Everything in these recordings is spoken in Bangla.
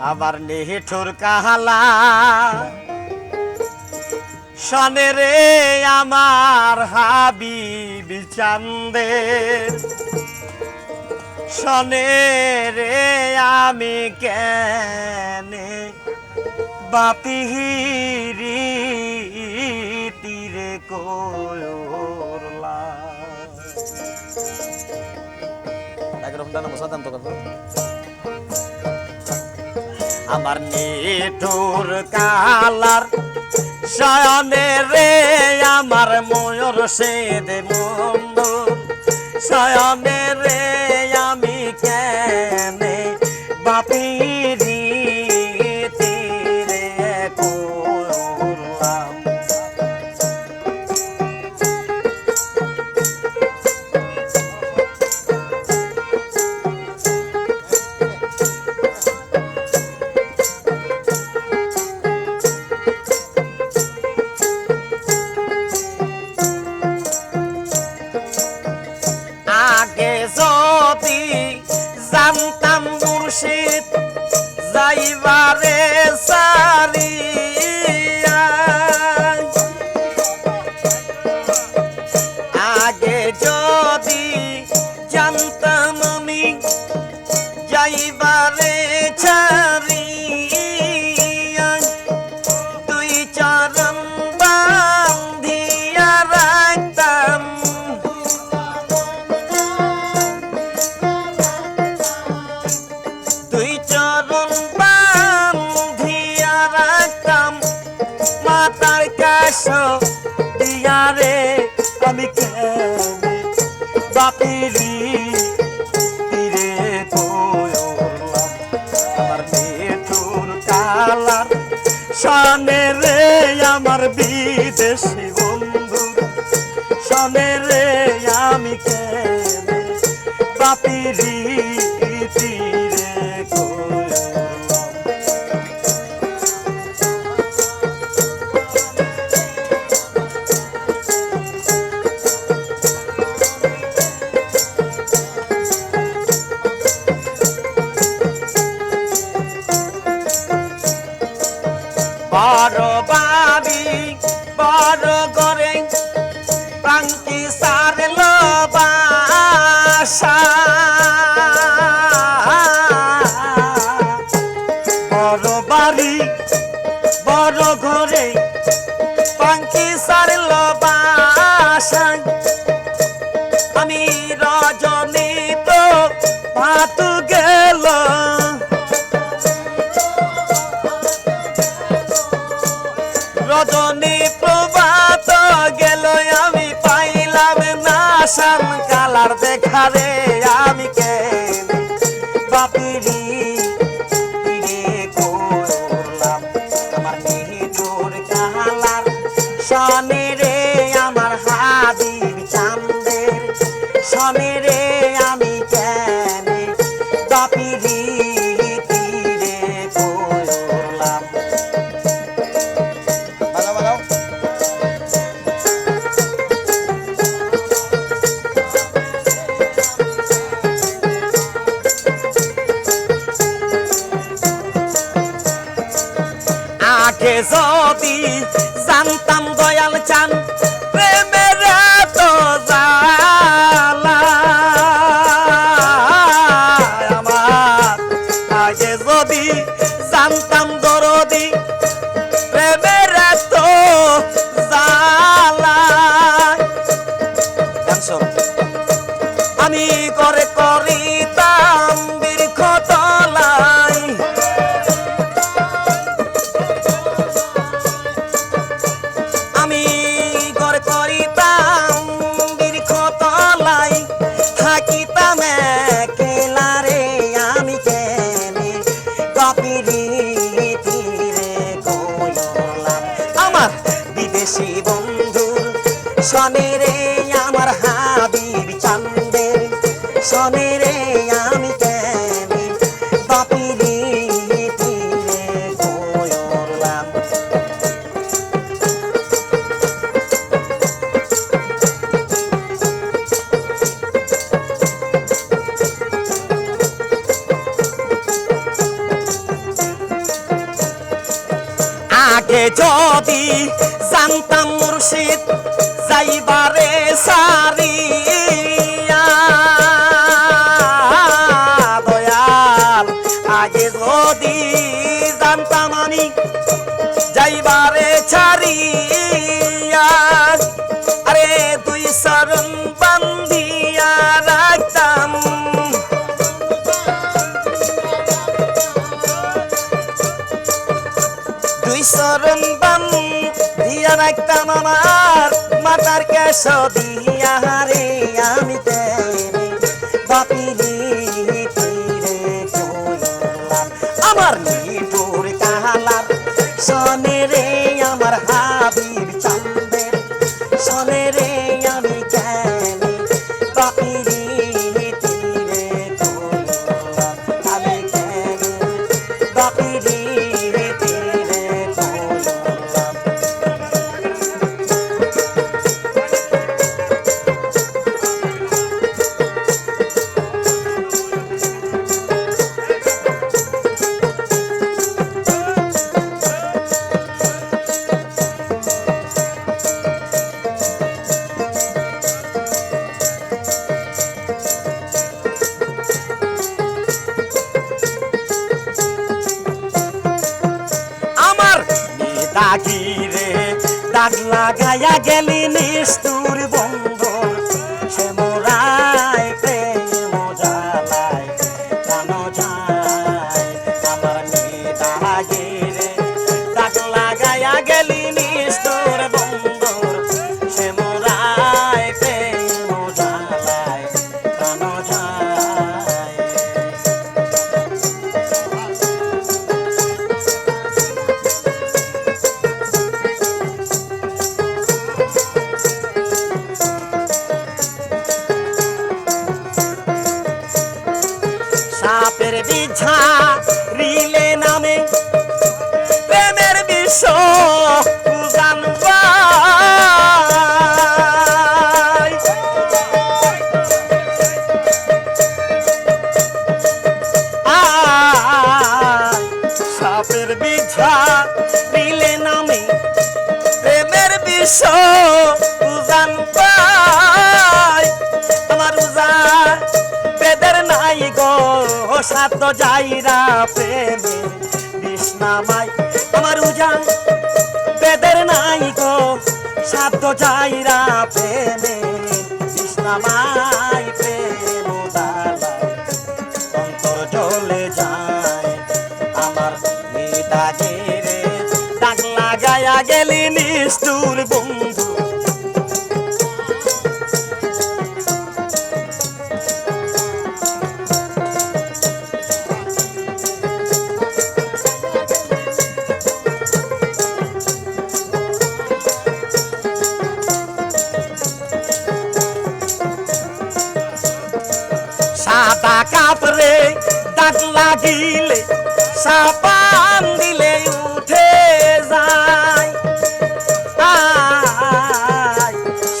আবার নিহিঠুর কাহালা। শনে রে আমার হাবি চান্দের শনে রে আমি কেনে বাপিহিরি তীরে কোয়রলা একরকম দানা বসা দাম তো কত আমার নিঠুর কালার। শয়নে রে আমার ময়ূর সেদ মন্দ শয়নে রে আমি কেনে যাইবারে সারিয়া। আগে যদি জানতাম আমি যাইবারে ছাড়িয়া কাশ দিয়ারে আমি কেন বাপিরি বড় বাবি বড় করে পাঙ্কি সারল। কালার দেখারে আমি কে বাপিরি নিহিঠুর কালার শনে জানতাম শনে জানতাম মুর্শিদ যাইবারে সারি দয়াল আগে যদি জানতাম আমি যাইবারে ছাড়িয়া রাখতাম আমার মাতার কেশ দিয়া রে আমি বাপিরি আমার নিপুর কাহালার সনে রে দাগিরে ডাক লাগাইয়া গেলি নিষ্ঠুর বন্ধু। সাত যাইরা প্রেমে বিষ্ণামাই তোমার উজান বেদের নাই গো। সাত যাইরা প্রেমে বিষ্ণামাই দাগ লাগিলে, সাপান দিলে উঠে যায়।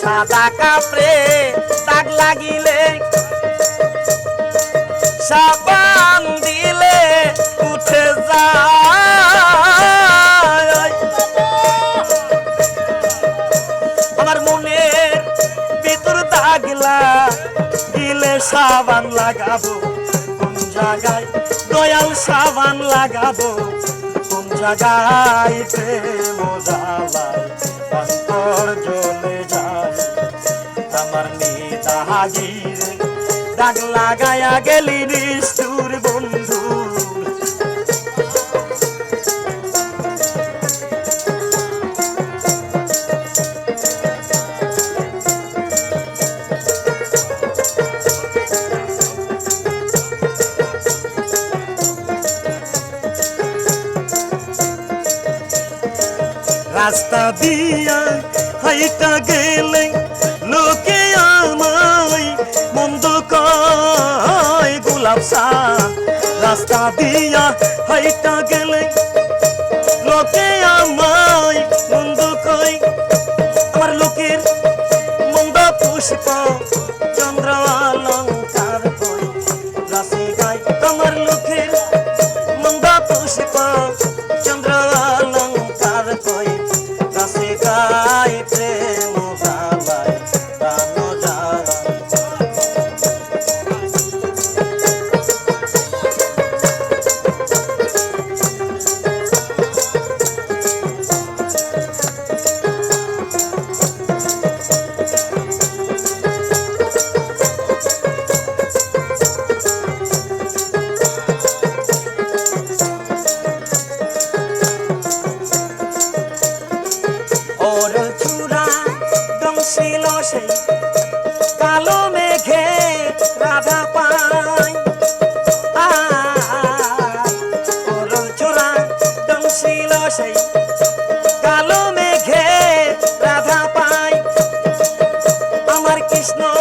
সাদা কাপড়ে দাগ লাগিলে সাবান দিলে উঠে যায়। আমার মনের ভিতর দাগলা দিলে সাবান লাগাবো। দয়াল সাবান লাগাবো, কোন জায়গায় প্রেম অন্তর জ্বলে যায়। আমার নেতা হাজির দাগ লাগায়া গেলি নিষ্ঠুর রাস্তা দিয়া হাইটা গেলে লোকে আমায় মন্দ কয়, গোলাপ সা রাস্তা দিয়া হাইটা গেলে লোকে আমায় Кришна